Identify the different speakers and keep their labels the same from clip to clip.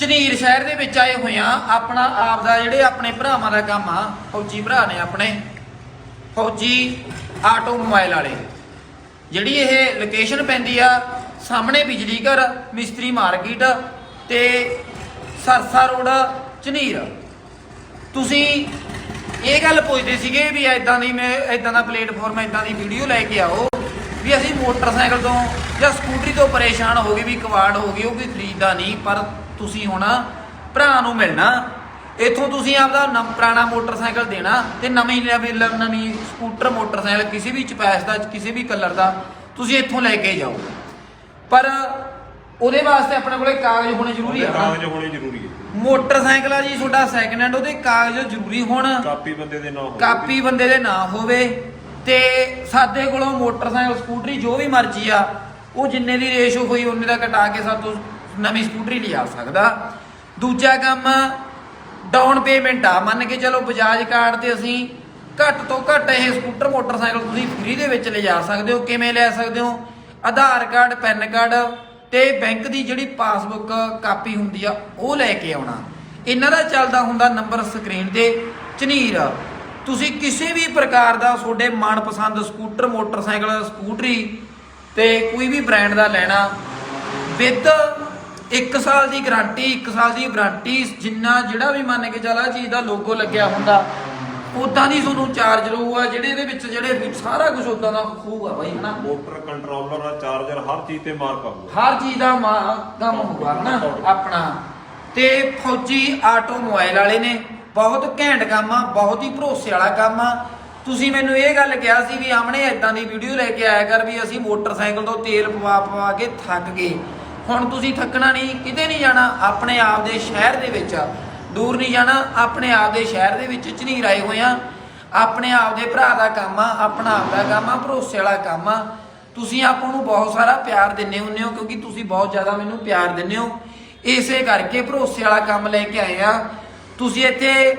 Speaker 1: ਝਨੀਰ ਸ਼ਹਿਰ ਦੇ ਵਿੱਚ ਆਏ ਹੋਏ ਆ ਆਪਣਾ ਆਪ ਦਾ ਜਿਹੜੇ ਆਪਣੇ ਭਰਾਵਾਂ ਦਾ ਕੰਮ ਆ, ਫੌਜੀ ਭਰਾ ਨੇ ਆਪਣੇ, ਫੌਜੀ ਆਟੋ ਮੋਬਾਈਲ ਵਾਲੇ। ਜਿਹੜੀ ਇਹ ਲੋਕੇਸ਼ਨ ਪੈਂਦੀ ਆ, ਸਾਹਮਣੇ ਬਿਜਲੀ ਘਰ, ਮਿਸਤਰੀ ਮਾਰਕੀਟ ਤੇ ਸਰਸਾ ਰੋਡ ਝਨੀਰ ਤੁਸੀਂ ਇਹ ਗੱਲ ਪੁੱਛਦੇ ਸੀਗੇ ਵੀ ਐਦਾਂ ਦੀ ਮੈਂ ਐਦਾਂ ਦਾ ਪਲੇਟਫਾਰਮ ਐਦਾਂ ਦੀ ਵੀਡੀਓ ਲੈ ਕੇ ਆਓ ਵੀ ਅਸੀਂ ਮੋਟਰਸਾਈਕਲ ਤੋਂ ਜਾਂ ਸਕੂਟਰੀ ਤੋਂ ਪਰੇਸ਼ਾਨ ਹੋ ਗਏ ਵੀ ਕਵਾੜ ਹੋ ਗਈ, ਉਹ ਕੋਈ ਖਰੀਦਦਾ ਨਹੀਂ, ਪਰ ਤੁਸੀਂ ਹੁਣ ਭਰਾ ਨੂੰ ਮਿਲਣਾ ਇਥੋਂ ਤੁਸੀਂ ਆਪਦਾ ਪੁਰਾਣਾ ਮੋਟਰਸਾਈਕਲ ਦੇਣਾ ਤੇ ਨਵੀਂ ਨਵੀਂ ਨਵੀਂ ਸਕੂਟਰ ਮੋਟਰਸਾਈਕਲ ਕਿਸੇ ਵੀ ਚਪੈਸ ਦਾ ਕਿਸੇ ਵੀ ਕਲਰ ਦਾ ਤੁਸੀਂ ਇੱਥੋਂ ਲੈ ਕੇ ਜਾਓ। ਪਰ ਉਹਦੇ ਵਾਸਤੇ ਆਪਣੇ ਕੋਲੇ ਕਾਗਜ਼ ਹੋਣੇ ਜ਼ਰੂਰੀ ਆ।
Speaker 2: ਕਾਗਜ਼ ਹੋਣੇ ਜ਼ਰੂਰੀ ਹੈ
Speaker 1: ਮੋਟਰਸਾਈਕਲ ਆ ਜੀ ਤੁਹਾਡਾ ਸੈਕਿੰਡ ਹੈਂਡ ਉਹਦੇ ਕਾਗਜ਼ ਜ਼ਰੂਰੀ ਹੋਣ।
Speaker 2: ਕਾਪੀ ਬੰਦੇ ਦੇ ਨਾਂ ਹੋਵੇ।
Speaker 1: ਕਾਪੀ ਬੰਦੇ ਦੇ ਨਾਂ ਹੋਵੇ ਤੇ ਸਾਡੇ ਕੋਲੋਂ ਮੋਟਰਸਾਈਕਲ ਸਕੂਟਰੀ ਜੋ ਵੀ ਮਰਜ਼ੀ ਆ ਉਹ ਜਿੰਨੇ ਦੀ ਰੇਸ਼ੋ ਹੋਈ ਉਹਨੇ ਦਾ ਕਟਾ ਕੇ ਸਾਤੋਂ ਨਵੀਂ ਸਕੂਟਰੀ ਲਿਆ ਸਕਦਾ। ਦੂਜਾ ਕੰਮ ਡਾਊਨ ਪੇਮੈਂਟ ਆ। ਮੰਨ ਕੇ ਚਲੋ ਬਜਾਜ ਕਾਰਡ ਤੇ ਅਸੀਂ ਘੱਟ ਤੋਂ ਘੱਟ ਇਹ ਸਕੂਟਰ, ਮੋਟਰਸਾਈਕਲ ਤੁਸੀਂ ਫ੍ਰੀ ਦੇ ਵਿੱਚ ਲਿਜਾ ਸਕਦੇ ਹੋ। ਕਿਵੇਂ ਲੈ ਸਕਦੇ ਹੋ? ਆਧਾਰ ਕਾਰਡ, ਪੈਨ ਕਾਰਡ ਤੇ ਬੈਂਕ ਦੀ ਜਿਹੜੀ ਪਾਸਬੁੱਕ ਕਾਪੀ ਹੁੰਦੀ ਆ, ਉਹ ਲੈ ਕੇ ਆਉਣਾ। ਇਹਨਾਂ ਦਾ ਚੱਲਦਾ ਹੁੰਦਾ ਨੰਬਰ ਸਕਰੀਨ ਤੇ। ਝਨੀਰ ਤੁਸੀਂ ਕਿਸੇ ਵੀ ਪ੍ਰਕਾਰ ਦਾ ਤੁਹਾਡੇ ਮਨਪਸੰਦ ਸਕੂਟਰ, ਮੋਟਰਸਾਈਕਲ, ਸਕੂਟਰੀ ਤੇ ਕੋਈ ਵੀ ਬ੍ਰਾਂਡ ਦਾ ਲੈਣਾ ਵਿਦ 1 ਸਾਲ ਦੀ ਗਾਰੰਟੀ 1 ਸਾਲ ਦੀ ਵਾਰੰਟੀ ਜਿੰਨਾ ਜਿਹੜਾ ਵੀ ਮੰਨ ਕੇ ਚੱਲ ਚੀਜ਼ ਦਾ ਲੋਗੋ ਲੱਗਿਆ ਹੁੰਦਾ ਉਦਾਂ ਦੀ ਤੁਹਾਨੂੰ ਚਾਰਜ ਲਊਗਾ ਜਿਹੜੇ ਇਹਦੇ ਵਿੱਚ ਜਿਹੜੇ ਸਾਰਾ ਕੁਝ ਉਦਾਂ ਦਾ ਹੋਊਗਾ ਬਾਈ ਹਨਾ?
Speaker 2: ਮੋਟਰ ਕੰਟਰੋਲਰ ਆ ਚਾਰਜਰ ਹਰ ਚੀਜ਼ ਤੇ ਮਾਰਕ ਆਊਗਾ
Speaker 1: ਹਰ ਚੀਜ਼ ਦਾ ਕੰਮ ਹੋਊਗਾ ਨਾ ਆਪਣਾ। ਤੇ ਫੌਜੀ ਆਟੋ ਮੋਬਾਈਲ ਵਾਲੇ ਨੇ ਬਹੁਤ ਘੈਂਟ ਕੰਮ ਆ ਬਹੁਤ ਹੀ ਭਰੋਸੇ ਵਾਲਾ ਕੰਮ ਆ। ਤੁਸੀਂ ਮੈਨੂੰ ਇਹ ਗੱਲ ਕਿਹਾ ਸੀ ਵੀ ਆਮਣੇ ਇਦਾਂ ਦੀ ਵੀਡੀਓ ਲੈ ਕੇ ਆਇਆ ਕਰ ਵੀ ਅਸੀਂ ਮੋਟਰਸਾਈਕਲ ਤੋਂ ਤੇਲ ਪਵਾ ਪਵਾ ਕੇ ਥੱਕ ਗਏ। ਹੁਣ ਤੁਸੀਂ ਥੱਕਣਾ ਨਹੀਂ, ਕਿਤੇ ਨਹੀਂ ਜਾਣਾ, ਆਪਣੇ ਆਪ ਦੇ ਸ਼ਹਿਰ ਦੇ ਵਿੱਚ। ਦੂਰ ਨਹੀਂ ਜਾਣਾ, ਆਪਣੇ ਆਪ ਦੇ ਸ਼ਹਿਰ ਦੇ ਵਿੱਚ ਝਨੀਰ ਆਏ ਹੋਏ ਆ। ਆਪਣੇ ਆਪ ਦੇ ਭਰਾ ਦਾ ਕੰਮ ਆ, ਆਪਣਾ ਆਪ ਦਾ ਕੰਮ ਆ, ਭਰੋਸੇ ਵਾਲਾ ਕੰਮ ਆ। ਤੁਸੀਂ ਆਪਾਂ ਨੂੰ ਬਹੁਤ ਸਾਰਾ ਪਿਆਰ ਦਿੰਦੇ ਹੁੰਦੇ ਹੋ, ਕਿਉਂਕਿ ਤੁਸੀਂ ਬਹੁਤ ਜ਼ਿਆਦਾ ਮੈਨੂੰ ਪਿਆਰ ਦਿੰਦੇ ਹੋ। ਇਸੇ ਕਰਕੇ ਭਰੋਸੇ ਵਾਲਾ ਕੰਮ ਲੈ ਕੇ ਆਏ ਆ। ਤੁਸੀਂ ਇੱਥੇ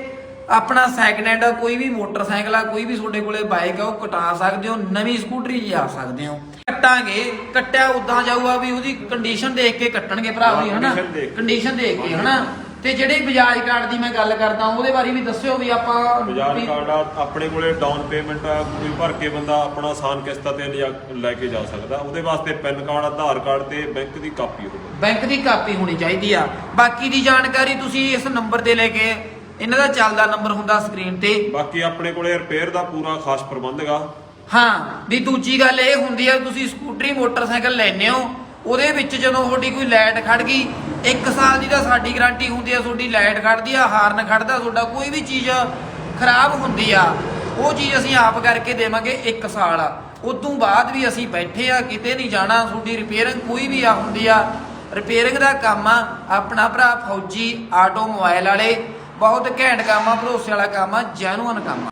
Speaker 1: ਆਪਣਾ ਸੈਕਿੰਡ ਹੈਂਡ ਕੋਈ ਵੀ ਮੋਟਰਸਾਈਕਲ ਆ ਕੋਈ ਵੀ ਤੁਹਾਡੇ ਕੋਲੇ ਬਾਈਕ ਆ ਉਹ ਕਟਾ ਸਕਦੇ ਹੋ ਨਵੀਂ ਸਕੂਟਰੀ ਲਿਆ ਸਕਦੇ ਹੋ। ਕੱਟਾਂਗੇ ਕੱਟਿਆ ਉਦਾਂ ਜਾਊਗਾ ਵੀ ਉਹਦੀ ਕੰਡੀਸ਼ਨ ਦੇਖ ਕੇ ਕੱਟਣਗੇ ਭਰਾ ਵੀ ਹਨਾ। ਕੰਡੀਸ਼ਨ ਦੇਖ ਕੇ। ਹਨਾ? ਤੇ ਜਿਹੜੇ ਬਜਾਜ ਕਾਰਡ ਦੀ ਮੈਂ ਗੱਲ ਕਰਦਾ ਉਹਦੇ ਬਾਰੇ ਵੀ ਦੱਸਿਓ ਵੀ ਆਪਾਂ
Speaker 2: ਬਾਜ਼ਾਰ
Speaker 1: ਵੀ-
Speaker 2: ਕਾਰਡ ਆ ਆਪਣੇ ਕੋਲੇ ਡਾਊਨ ਪੇਮੈਂਟ ਆ ਕੋਈ ਭਰ ਕੇ ਬੰਦਾ ਆਪਣਾ ਆਸਾਨ ਕਿਸ਼ਤਾਂ ਤੇ ਲੈ ਕੇ ਜਾ ਸਕਦਾ। ਉਹਦੇ ਵਾਸਤੇ ਪੈਨ ਕਾਰਡ ਆਧਾਰ ਕਾਰਡ ਤੇ ਬੈਂਕ ਦੀ ਕਾਪੀ ਹੋਵੇ
Speaker 1: ਬੈਂਕ ਦੀ ਕਾਪੀ ਹੋਣੀ ਚਾਹੀਦੀ ਆ। ਬਾਕੀ ਦੀ ਜਾਣਕਾਰੀ ਤੁਸੀਂ ਇਸ ਨੰਬਰ ਤੇ ਲੈ ਕੇ ਇਹਨਾਂ ਦਾ ਚੱਲਦਾ ਨੰਬਰ ਹੁੰਦਾ ਸਕਰੀਨ ਤੇ।
Speaker 2: ਬਾਕੀ ਆਪਣੇ ਕੋਲੇ ਰਿਪੇਅਰ ਦਾ ਪੂਰਾ ਖਾਸ ਪ੍ਰਬੰਧ ਹੈਗਾ
Speaker 1: ਹਾਂ ਵੀ ਦੂਜੀ ਗੱਲ ਇਹ ਹੁੰਦੀ ਆ ਤੁਸੀਂ ਸਕੂਟਰੀ ਮੋਟਰਸਾਈਕਲ ਲੈਨੇ ਹੋ ਉਹਦੇ ਵਿੱਚ ਜਦੋਂ ਤੁਹਾਡੀ ਕੋਈ ਲਾਈਟ ਖੜ ਗਈ 1 ਸਾਲ ਦੀ ਤਾਂ ਸਾਡੀ ਗਾਰੰਟੀ ਹੁੰਦੀ ਆ ਤੁਹਾਡੀ ਲਾਈਟ ਖੜਦੀ ਆ ਹਾਰਨ ਖੜਦਾ ਤੁਹਾਡਾ ਕੋਈ ਵੀ ਚੀਜ਼ ਖਰਾਬ ਹੁੰਦੀ ਆ ਉਹ ਚੀਜ਼ ਅਸੀਂ ਆਪ ਕਰਕੇ ਦੇਵਾਂਗੇ 1 ਸਾਲ। ਉਦੋਂ ਬਾਅਦ ਵੀ ਅਸੀਂ ਬੈਠੇ ਆ ਕਿਤੇ ਨਹੀਂ ਜਾਣਾ ਤੁਹਾਡੀ ਰਿਪੇਅਰਿੰਗ ਕੋਈ ਵੀ ਆ ਹੁੰਦੀ ਆ। ਰਿਪੇਅਰਿੰਗ ਦਾ ਕੰਮ ਆ ਆਪਣਾ ਭਰਾ ਫੌਜੀ ਆਟੋ ਮੋਬਾਈਲ ਵਾਲੇ ਬਹੁਤ ਘੈਂਟ ਕੰਮ ਆ ਭਰੋਸੇ ਵਾਲਾ ਕੰਮ ਆ ਜੈਨੂਅਨ ਕੰਮ ਆ।